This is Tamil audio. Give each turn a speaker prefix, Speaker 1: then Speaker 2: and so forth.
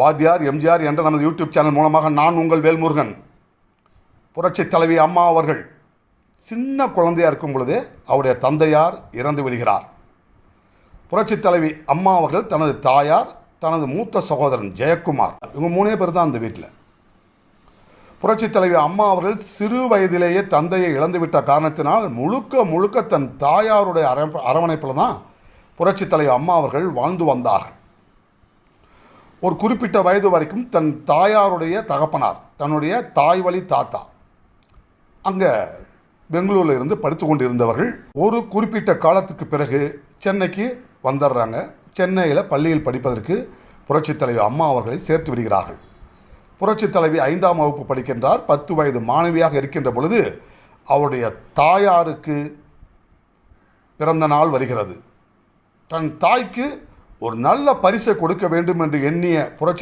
Speaker 1: வாத்தியார் எம்ஜிஆர் என்ற நமது யூடியூப் சேனல் மூலமாக நான் உங்கள் வேல்முருகன். புரட்சி தலைவி அம்மா அவர்கள். சின்ன குழந்தையாக இருக்கும் பொழுதே அவருடைய தந்தையார் இறந்து விடுகிறார். புரட்சி தலைவி அம்மா அவர்கள் தனது தாயார் தனது மூத்த சகோதரன் ஜெயக்குமார். இவங்க மூணே பேர் தான் அந்த வீட்டில் புரட்சி தலைவி அம்மா அவர்கள் சிறு வயதிலேயே தந்தையை இழந்துவிட்ட காரணத்தினால் முழுக்க முழுக்க தன் தாயாருடைய அர அரவணைப்பில் தான் புரட்சி தலைவி அம்மா அவர்கள் வாழ்ந்து வந்தார்கள். ஒரு குறிப்பிட்ட வயது வரைக்கும் தன் தாயாருடைய தகப்பனார் தன்னுடைய தாய் வழி தாத்தா. அங்கே பெங்களூரில் இருந்து படித்து கொண்டிருந்தவர்கள் ஒரு குறிப்பிட்ட காலத்துக்கு பிறகு சென்னைக்கு வந்துடுறாங்க சென்னையில் பள்ளியில் படிப்பதற்கு புரட்சித் தலைவி அம்மா அவர்களை சேர்த்து விடுகிறார்கள். புரட்சித் தலைவி ஐந்தாம் வகுப்பு படிக்கின்றார். பத்து வயது மாணவியாக இருக்கின்ற பொழுது அவருடைய தாயாருக்கு பிறந்த நாள் வருகிறது. தன் தாய்க்கு ஒரு நல்ல பரிசை கொடுக்க வேண்டும் என்று எண்ணிய புரட்சி